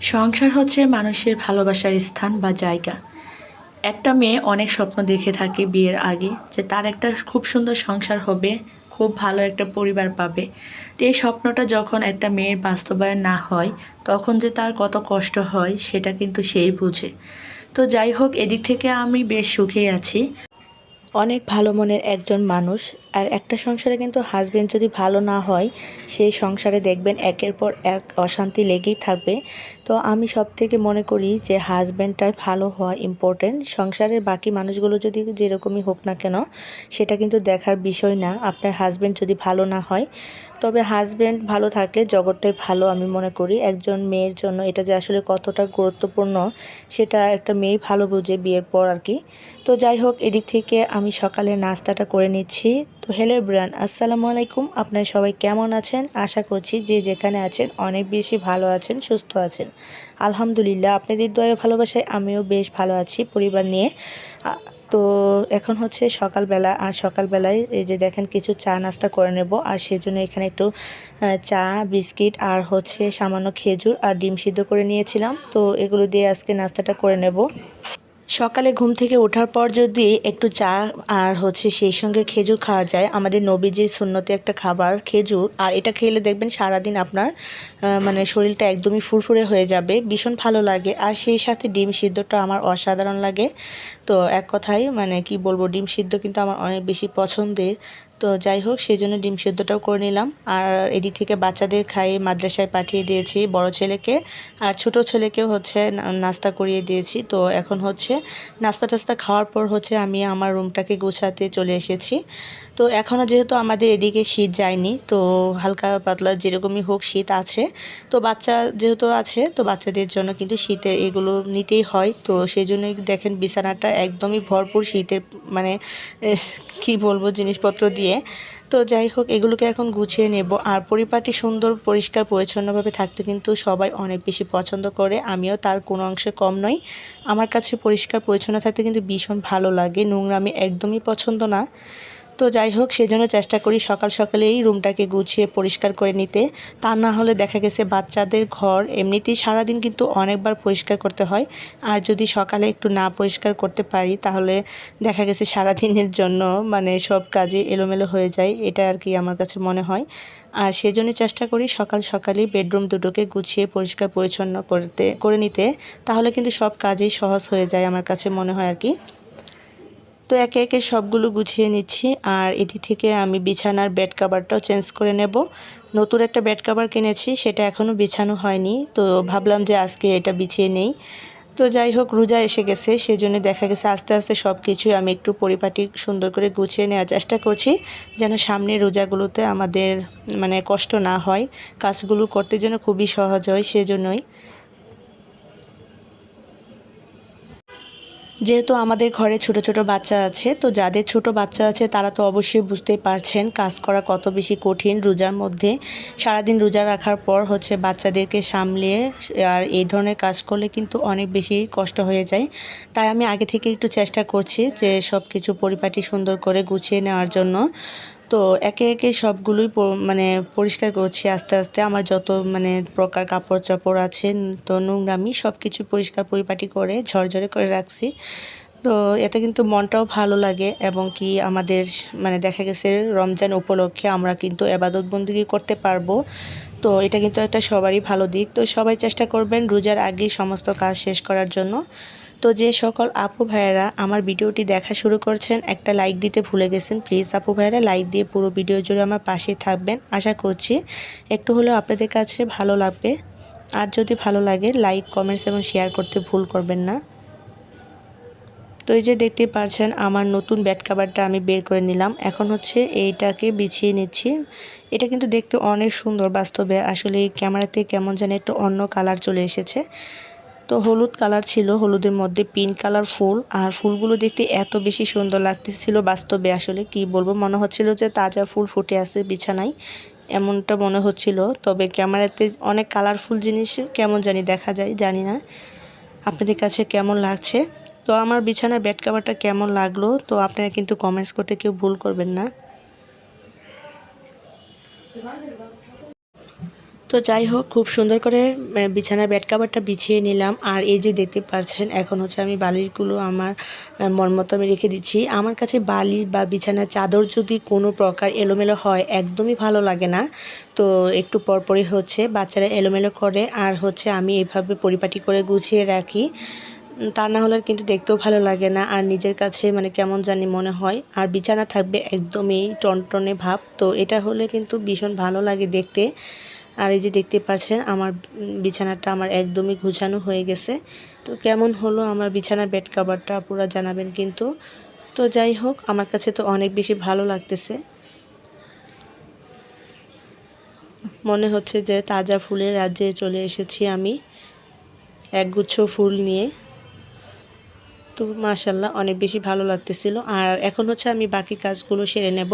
সংসার হচ্ছে মানুষের ভালোবাসার স্থান বা জায়গা। একটা মেয়ে অনেক স্বপ্ন দেখে থাকে বিয়ের আগে যে তার একটা খুব সুন্দর সংসার হবে, খুব ভালো একটা পরিবার পাবে। তো এই স্বপ্নটা যখন একটা মেয়ের বাস্তবায়ন না হয়, তখন যে তার কত কষ্ট হয়, সেটা কিন্তু সেই বুঝে। তো যাই হোক, এদিক থেকে আমি বেশ সুখেই আছি। অনেক ভালো মনের একজন মানুষ, আর একটা সংসারে কিন্তু হাজবেন্ড যদি ভালো না হয়, সেই সংসারে দেখবেন একের পর এক অশান্তি লেগেই থাকবে। তো আমি সব থেকে মনে করি যে হাজব্যান্ডটা ভালো হওয়া ইম্পর্টেন্ট সংসারের বাকি মানুষগুলো যদি যেরকমই হোক না কেন, সেটা কিন্তু দেখার বিষয় না। আপনার হাজব্যান্ড যদি ভালো না হয়, তবে হাজব্যান্ড ভালো থাকলে জগৎটাই ভালো আমি মনে করি। একজন মেয়ের জন্য এটা যে আসলে কতটা গুরুত্বপূর্ণ, সেটা একটা মেয়ে ভালো বুঝে বিয়ের পর আর কি। তো যাই হোক, এদিক থেকে আমি সকালে নাস্তাটা করে নিচ্ছি। হ্যালো ব্রান আসসালামু আলাইকুম আপনারা সবাই কেমন আছেন? আশা করছি যে যেখানে আছেন অনেক বেশি ভালো আছেন, সুস্থ আছেন। আলহামদুলিল্লাহ, আপনাদের দয়া ভালোবাসায় আমিও বেশ ভালো আছি পরিবার নিয়ে। তো এখন হচ্ছে সকালবেলা, আর সকালবেলায় এই যে দেখেন কিছু চা নাস্তা করে নেব, আর সেজন্য এখানে একটু চা, বিস্কিট, আর হচ্ছে সামান্য খেজুর আর ডিম সিদ্ধ করে নিয়েছিলাম। তো এগুলো দিয়ে আজকে নাস্তাটা করে নেব। সকালে ঘুম থেকে ওঠার পর যদি একটু চা আর হচ্ছে সেই সঙ্গে খেজুর খাওয়া যায়, আমাদের নবীজির সুন্নতে একটা খাবার খেজুর, আর এটা খেলে দেখবেন সারাদিন আপনার মানে শরীরটা একদমই ফুরফুরে হয়ে যাবে, ভীষণ ভালো লাগে। আর সেই সাথে ডিম সিদ্ধটা আমার অসাধারণ লাগে। তো এক কথায় মানে কি বলব, ডিম সিদ্ধ কিন্তু আমার অনেক বেশি পছন্দের। তো যাই হোক সেই জন্য ডিম সেদ্ধটাও করে নিলাম। আর এদিক থেকে বাচ্চাদের খাইয়ে মাদ্রাসায় পাঠিয়ে দিয়েছি বড় ছেলেকে। আর ছোট ছেলেকেও হচ্ছে নাস্তা করিয়ে দিয়েছি। তো এখন হচ্ছে নাস্তা টাস্তা খাওয়ার পর হচ্ছে আমি আমার রুমটাকে গুছাতে চলে এসেছি। তো এখনও যেহেতু আমাদের এদিকে শীত যায়নি, তো হালকা পাতলা যেরকমই হোক শীত আছে। তো বাচ্চা যেহেতু আছে, তো বাচ্চাদের জন্য কিন্তু শীতে এগুলো নিতেই হয়। তো সেই জন্যই দেখেন বিছানাটা একদমই ভরপুর শীতের মানে কি বলব, জিনিসপত্র দিয়ে। তো যাই হোক, এগুলোকে এখন গুছিয়ে নেব। আর পরিপাটি সুন্দর, পরিষ্কার, পরিচ্ছন্নভাবে থাকতে কিন্তু সবাই অনেক বেশি পছন্দ করে। আমিও তার কোনো অংশে কম নই। আমার কাছে পরিষ্কার, পরিচ্ছন্ন থাকতে কিন্তু ভীষণ ভালো লাগে। নোংরা আমি একদমই পছন্দ না। তো যাই হোক, সেজন্য চেষ্টা করি সকাল সকালেই রুমটাকে গুছিয়ে পরিষ্কার করে নিতে। তা না হলে দেখা গেছে বাচ্চাদের ঘর এমনিতেই সারাদিন কিন্তু অনেকবার পরিষ্কার করতে হয়। আর যদি সকালে একটু না পরিষ্কার করতে পারি, তাহলে দেখা গেছে সারাদিনের জন্য মানে সব কাজে এলোমেলো হয়ে যায়, এটা আর কি আমার কাছে মনে হয়। আর সেজন্য চেষ্টা করি সকাল সকালেই বেডরুম দুটোকে গুছিয়ে পরিষ্কার পরিচ্ছন্ন করতে, করে নিতে। তাহলে কিন্তু সব কাজেই সহজ হয়ে যায় আমার কাছে মনে হয় আর কি। তো একে একে সবগুলো গুছিয়ে নিচ্ছি আর এটি থেকে আমি বিছানার বেড কাভারটাও চেঞ্জ করে নেব। নতুন একটা বেড কাভার কিনেছি, সেটা এখনও বিছানো হয়নি। তো ভাবলাম যে আজকে এটা বিছিয়ে নেই। তো যাই হোক, রোজা এসে গেছে, সেজন্য দেখা গেছে আস্তে আস্তে সব কিছুই আমি একটু পরিপাটি সুন্দর করে গুছিয়ে নেওয়ার চেষ্টা করছি, যেন সামনে রোজাগুলোতে আমাদের মানে কষ্ট না হয়। কাজগুলো করতে যেন খুবই সহজ হয়, সেজন্যই। যেহেতু আমাদের ঘরে ছোট ছোট বাচ্চা আছে, তো যাদের ছোট বাচ্চা আছে তারা তো অবশ্যই বুঝতেই পারছেন কাজ করা কত বেশি কঠিন। রোজার মধ্যে সারাদিন রোজা রাখার পর হচ্ছে বাচ্চাদেরকে সামলিয়ে আর এই ধরনের কাজ করলে কিন্তু অনেক বেশি কষ্ট হয়ে যায়। তাই আমি আগে থেকে একটু চেষ্টা করছি যে সব কিছু পরিপাটি সুন্দর করে গুছিয়ে নেওয়ার জন্য। তো একে একে সবগুলোই মানে পরিষ্কার করছি আস্তে আস্তে। আমার যত মানে প্রকার কাপড় চাপড় আছে, তো নোংরামি সব কিছু পরিষ্কার পরিপাটি করে ঝরঝরে করে রাখছি। তো এতে কিন্তু মনটাও ভালো লাগে এবং কি আমাদের মানে দেখা গেছে রমজান উপলক্ষে আমরা কিন্তু এবাদত বন্দিগি করতে পারব। তো এটা কিন্তু একটা সবারই ভালো দিক। তো সবাই চেষ্টা করবেন রোজার আগেই সমস্ত কাজ শেষ করার জন্য। তো যে সকল আপু ভাইয়েরা আমার ভিডিওটি দেখা শুরু করছেন, একটা লাইক দিতে ভুলে গেছেন প্লিজ আপু ভাইয়েরা লাইক দিয়ে পুরো ভিডিও জুড়ে আমার পাশে থাকবেন। আশা করছি একটু হলেও আপনাদের কাছে ভালো লাগবে। আর যদি ভালো লাগে লাইক কমেন্টস এবং শেয়ার করতে ভুল করবেন না। তো এই যে দেখতে পাচ্ছেন আমার নতুন ব্যাট কাভারটা আমি বের করে নিলাম। এখন হচ্ছে এইটাকে বিছিয়ে নিচ্ছি। এটা কিন্তু দেখতে অনেক সুন্দর বাস্তবে। আসলে ক্যামেরাতে কেমন যেন একটু অন্য কালার চলে এসেছে। তো হলুদ কালার ছিল, হলুদের মধ্যে পিঙ্ক কালার ফুল, আর ফুলগুলো দেখতে এত বেশি সুন্দর লাগতেছিল বাস্তবে আসলে, কি বলব? মনে হচ্ছিল যে তাজা ফুল ফুটে আছে বিছানায়, এমনটা মনে হচ্ছিল। তবে ক্যামেরাতে অনেক কালারফুল জিনিস কেমন জানি দেখা যায়, জানি না। আপনাদের কাছে কেমন লাগছে? তো আমার বিছানার বেড কাভারটা কেমন লাগল? তো আপনারা কিন্তু কমেন্টস করতে কেউ ভুল করবেন না। তো যাই হোক, খুব সুন্দর করে বিছানার বেড কাভারটা বিছিয়ে নিলাম। আর এই যে দেখতে পাচ্ছেন, এখন হচ্ছে আমি বালিশগুলো আমার মন মতো আমি রেখে দিচ্ছি। আমার কাছে বালিশ বা বিছানার চাদর যদি কোনো প্রকার এলোমেলো হয়, একদমই ভালো লাগে না। তো একটু পরপরই হচ্ছে, বাচ্চারা এলোমেলো করে। আর হচ্ছে আমি এভাবে পরিপাটি করে গুছিয়ে রাখি। তা না হলে কিন্তু দেখতেও ভালো লাগে না। আর নিজের কাছে মানে কেমন জানি মনে হয়। আর বিছানা থাকবে একদমই টনটনে ভাব। তো এটা হলে কিন্তু ভীষণ ভালো লাগে দেখতে। আর এই যে দেখতে পাচ্ছেন, আমার বিছানাটা আমার একদমই ঘুছানো হয়ে গেছে। তো কেমন হলো আমার বিছানার বেড কাভারটা পুরো জানাবেন কিন্তু। তো যাই হোক, আমার কাছে তো অনেক বেশি ভালো লাগতেছে। মনে হচ্ছে যে তাজা ফুলের রাজ্যে চলে এসেছি আমি। একগুচ্ছ ফুল নিয়ে। তো মাশাল্লাহ অনেক বেশি ভালো লাগতেছিল। আর এখন হচ্ছে আমি বাকি কাজগুলো সেরে নেব।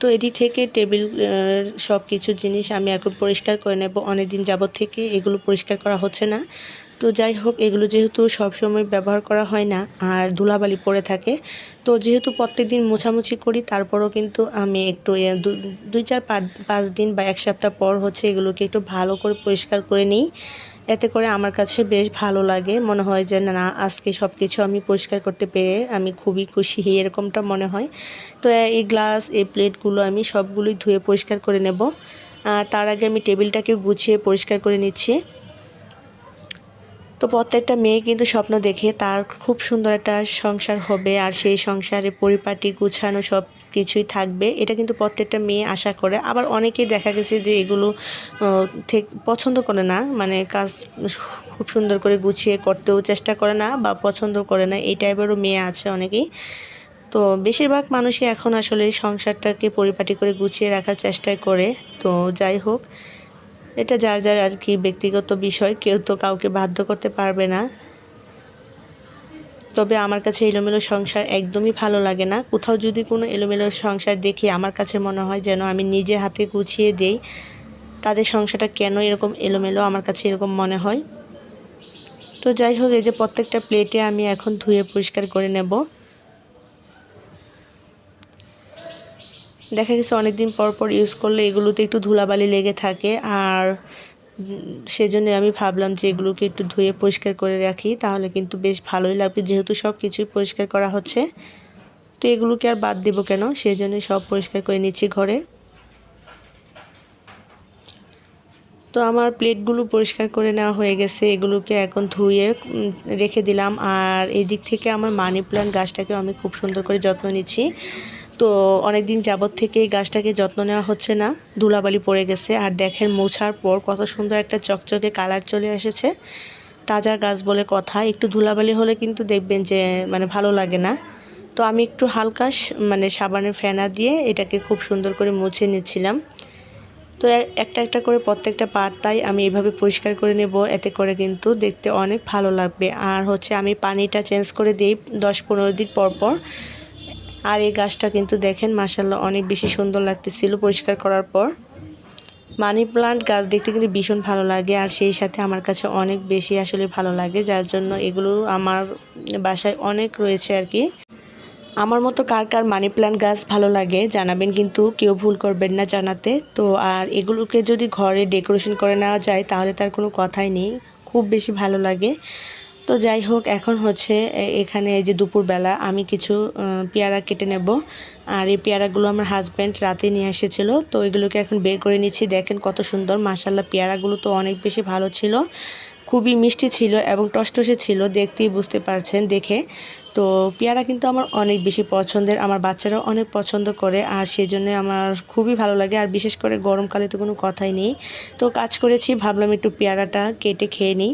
তো এদিক থেকে টেবিল সব কিছু জিনিস আমি এখন পরিষ্কার করে নেব। অনেক দিন যাবত থেকে এগুলো পরিষ্কার করা হচ্ছে না। তো যাই হোক, এগুলো যেহেতু সব সময় ব্যবহার করা হয় না, আর ধুলাবালি পড়ে থাকে, তো যেহেতু প্রত্যেক দিন মোছামুছি করি, তারপরও কিন্তু আমি একটু দুই চার পাঁচ দিন বা এক সপ্তাহ পর হচ্ছে এগুলোকে একটু ভালো করে পরিষ্কার করে নিই। এতে করে আমার কাছে বেশ ভালো লাগে। মনে হয় যে, না আজকে সব কিছু আমি পরিষ্কার করতে পেরে আমি খুবই খুশি। এরকমটা মনে হয়। তো এই গ্লাস, এই প্লেটগুলো আমি সবগুলোই ধুয়ে পরিষ্কার করে নেব। আর তার আগে আমি টেবিলটাকে গুছিয়ে পরিষ্কার করে নিচ্ছি। তো প্রত্যেকটা মেয়ে কিন্তু স্বপ্ন দেখে, তার খুব সুন্দর একটা সংসার হবে আর সেই সংসারে পরিপাটি, গুছানো সব কিছুই থাকবে। এটা কিন্তু প্রত্যেকটা মেয়ে আশা করে। আবার অনেকেই দেখা গেছে যে এগুলো পছন্দ করে না। মানে কাজ খুব সুন্দর করে গুছিয়ে করতেও চেষ্টা করে না বা পছন্দ করে না। এই টাইপেরও মেয়ে আছে অনেকেই। তো বেশিরভাগ মানুষই এখন আসলে সংসারটাকে পরিপাটি করে গুছিয়ে রাখার চেষ্টাই করে। তো যাই হোক এটা যার যার আর কি ব্যক্তিগত বিষয়, কেউ তো কাউকে বাধ্য করতে পারবে না। তবে আমার কাছে এলোমেলো সংসার একদমই ভালো লাগে না। কোথাও যদি কোনো এলোমেলো সংসার দেখি, আমার কাছে মনে হয় যেন আমি নিজে হাতে গুছিয়ে দেই, তাদের সংসারটা কেন এরকম এলোমেলো আমার কাছে এরকম মনে হয়। তো যাই হোক, এই যে প্রত্যেকটা প্লেটে আমি এখন ধুয়ে পরিষ্কার করে নেব। দেখা গেছে অনেক দিন পর পর ইউজ করলে এগুলোতে একটু ধুলাবালি লেগে থাকে। আর সেজন্য আমি ভাবলাম যে এগুলোকে একটু ধুয়ে পরিষ্কার করে রাখি, তাহলে কিন্তু বেশ ভালোই লাগবে যেহেতু সব কিছুই পরিষ্কার করা হচ্ছে। তো এগুলোকে আর বাদ দেবো কেন? সেই জন্য সব পরিষ্কার করে নিচ্ছি ঘরে। তো আমার প্লেটগুলো পরিষ্কার করে নেওয়া হয়ে গেছে, এগুলোকে এখন ধুয়ে রেখে দিলাম। আর এদিক থেকে আমার মানি প্লান্ট গাছটাকেও আমি খুব সুন্দর করে যত্ন নিচ্ছি। তো অনেক দিন যাবত থেকে এই গাছটাকে যত্ন নেওয়া হচ্ছে না। ধুলাবালি পড়ে গেছে আর দেখেন মোছার পর কত সুন্দর একটা চকচকে কালার চলে এসেছে। তাজা গাছ বলে কথা। একটু ধুলাবালি হলে কিন্তু দেখবেন যে মানে ভালো লাগে না। তো আমি একটু হালকা মানে সাবানের ফেনা দিয়ে এটাকে খুব সুন্দর করে মুছে নিচ্ছিলাম। তো একটা একটা করে প্রত্যেকটা পাতাই আমি এভাবে পরিষ্কার করে নেব। এতে করে কিন্তু দেখতে অনেক ভালো লাগবে। আর হচ্ছে আমি পানিটা চেঞ্জ করে দিই দশ পনেরো দিন পর পর। আর এই গাছটা কিন্তু দেখেন মাসাল্লাহ অনেক বেশি সুন্দর লাগতেছিল পরিষ্কার করার পর। মানি প্লান্ট গাছ দেখতে কিন্তু ভীষণ ভালো লাগে আর সেই সাথে আমার কাছে অনেক বেশি আসলে ভালো লাগে, যার জন্য এগুলো আমার বাসায় অনেক রয়েছে আর কি। আমার মতো কার কার মানি প্ল্যান্ট গাছ ভালো লাগে জানাবেন, কিন্তু কেউ ভুল করবেন না জানাতে। তো আর এগুলোকে যদি ঘরে ডেকোরেশন করে নেওয়া যায়, তাহলে তার কোনো কথাই নেই। খুব বেশি ভালো লাগে। তো যাই হোক, এখন হচ্ছে এখানে এই যে দুপুরবেলা আমি কিছু পেয়ারা কেটে নেব। আর এই পেয়ারাগুলো আমার হাজব্যান্ড রাতে নিয়ে এসেছিল, তো এগুলোকে এখন বের করে নিচ্ছি। দেখেন কত সুন্দর মাসাল্লাহ পেয়ারাগুলো তো অনেক বেশি ভালো ছিল। খুবই মিষ্টি ছিল এবং টসটসে ছিল, দেখতেই বুঝতে পারছেন, দেখে। তো পেয়ারা কিন্তু আমার অনেক বেশি পছন্দের, আমার বাচ্চারাও অনেক পছন্দ করে আর সেজন্য আমার খুবই ভালো লাগে আর বিশেষ করে গরমকালে তো কোনো কথাই নেই। তো কাজ করেছি, ভাবলাম একটু পেয়ারাটা কেটে খেয়ে নিই।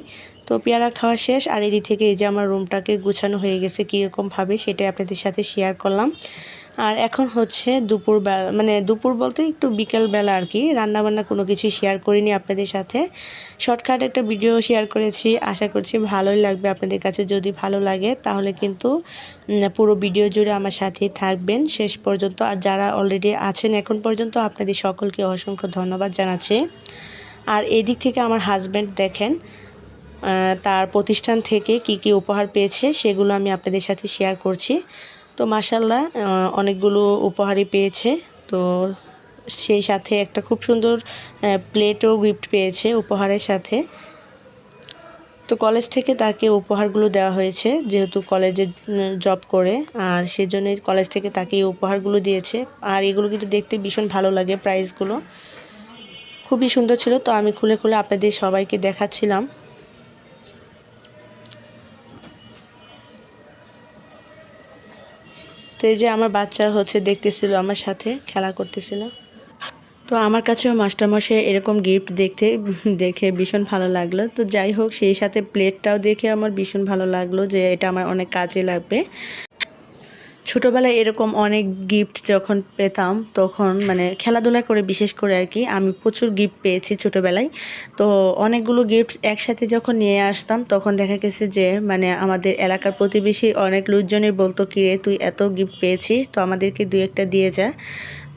তো পেয়ারা খাওয়া শেষ আর এদিক থেকে এই যে আমার রুমটাকে গুছানো হয়ে গেছে কীরকমভাবে সেটাই আপনাদের সাথে শেয়ার করলাম। আর এখন হচ্ছে দুপুর বেলা মানে দুপুর বলতে একটু বিকেল বেলা আর কি। রান্নাবান্না কোনো কিছুই শেয়ার করিনি আপনাদের সাথে। শর্টকাট একটা ভিডিও শেয়ার করেছি। আশা করছি ভালোই লাগবে আপনাদের কাছে। যদি ভালো লাগে তাহলে কিন্তু পুরো ভিডিও জুড়ে আমার সাথেই থাকবেন শেষ পর্যন্ত। আর যারা অলরেডি আছেন এখন পর্যন্ত, আপনাদের সকলকে অসংখ্য ধন্যবাদ জানাচ্ছি। আর এদিক থেকে আমার হাজব্যান্ড দেখেন তার প্রতিষ্ঠান থেকে কি কি উপহার পেয়েছে সেগুলো আমি আপনাদের সাথে শেয়ার করছি। তো মাসাল্লাহ অনেকগুলো উপহারই পেয়েছে। তো সেই সাথে একটা খুব সুন্দর প্লেটও গিফট পেয়েছে উপহারের সাথে। তো কলেজ থেকে তাকে উপহারগুলো দেওয়া হয়েছে, যেহেতু কলেজে জব করে। আর সেজন্য কলেজ থেকে তাকে এই উপহারগুলো দিয়েছে। আর এগুলো কিন্তু দেখতে ভীষণ ভালো লাগে প্রাইসগুলো খুবই সুন্দর ছিল। তো আমি খুলে খুলে আপনাদের সবাইকে দেখাচ্ছিলাম। তো এই যে আমার বাচ্চা হচ্ছে দেখতেছিল আমার সাথে, খেলা করতেছিল। তো আমার কাছেও মাস্টারমশাই এরকম গিফট দেখতে, দেখে ভীষণ ভালো লাগল। তো যাই হোক, সেই সাথে প্লেটটাও দেখে আমার ভীষণ ভালো লাগল যে এটা আমার অনেক কাজে লাগবে। ছোটোবেলায় এরকম অনেক গিফট যখন পেতাম, তখন মানে খেলাধুলা করে, বিশেষ করে আর কি, আমি প্রচুর গিফট পেয়েছি ছোটোবেলায়। তো অনেকগুলো গিফট একসাথে যখন নিয়ে আসতাম, তখন দেখা গেছে যে মানে আমাদের এলাকার প্রতিবেশী অনেক লোকজনের বলতো, কি রে, তুই এত গিফট পেয়েছিস, তো আমাদেরকে দুই একটা দিয়ে যা।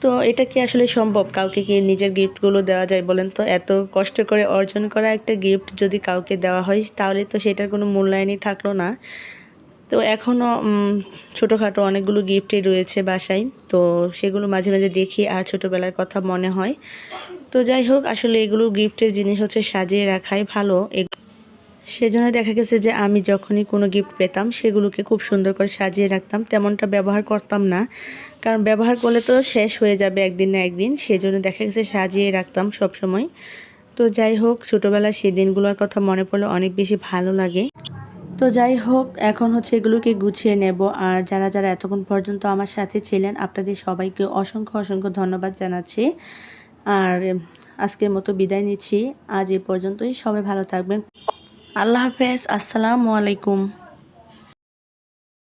তো এটা কি আসলে সম্ভব? কাউকে কি নিজের গিফটগুলো দেওয়া যায় বলেন তো? এত কষ্ট করে অর্জন করা একটা গিফট যদি কাউকে দেওয়া হয়, তাহলে তো সেটার কোনো মূল্যায়নই থাকল না। তো এখনও ছোটোখাটো অনেকগুলো গিফটই রয়েছে বাসায়। তো সেগুলো মাঝে মাঝে দেখি আর ছোটোবেলার কথা মনে হয়। তো যাই হোক, আসলে এগুলো গিফটের জিনিস হচ্ছে সাজিয়ে রাখাই ভালো। সেজন্য দেখা গেছে যে আমি যখনই কোনো গিফট পেতাম, সেগুলোকে খুব সুন্দর করে সাজিয়ে রাখতাম। তেমনটা ব্যবহার করতাম না। কারণ ব্যবহার করলে তো শেষ হয়ে যাবে একদিন না একদিন। সেজন্য দেখা গেছে সাজিয়ে রাখতাম সব সময় তো যাই হোক, ছোটোবেলার সেই দিনগুলোর কথা মনে পড়লে অনেক বেশি ভালো লাগে। তো যাই হোক, এখন হচ্ছে এগুলোকে গুছিয়ে নেব। আর যারা যারা এতক্ষণ পর্যন্ত আমার সাথে ছিলেন, আপনাদের সবাইকে অসংখ্য অসংখ্য ধন্যবাদ জানাচ্ছি। আর আজকের মতো বিদায় নিচ্ছি। আজ এ পর্যন্তই। সবাই ভালো থাকবেন। আল্লাহ হাফেজ। আসসালামু আলাইকুম।